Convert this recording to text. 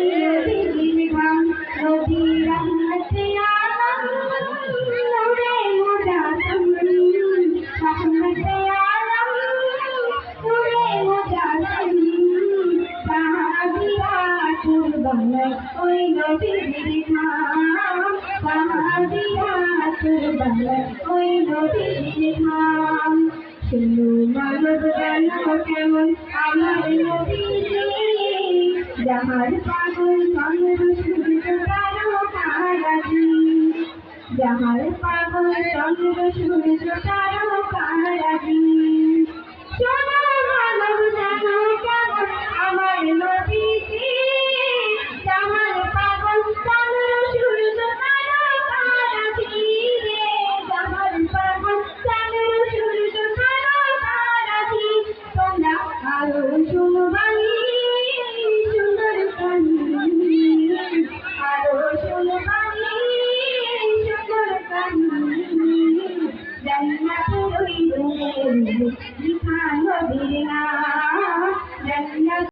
ওই নদীর নূরে মুজাসম সাহাবিয়া কুরবান ওই নদীর নদীর গান শুনু মানব গান কেমন আমার নদীজি যাহার পাগল চন্দ্র সূর্য তারো তারাজি যাহার পাগল চন্দ্র সূর্য তারো তারাজি লিখা নবীর নাম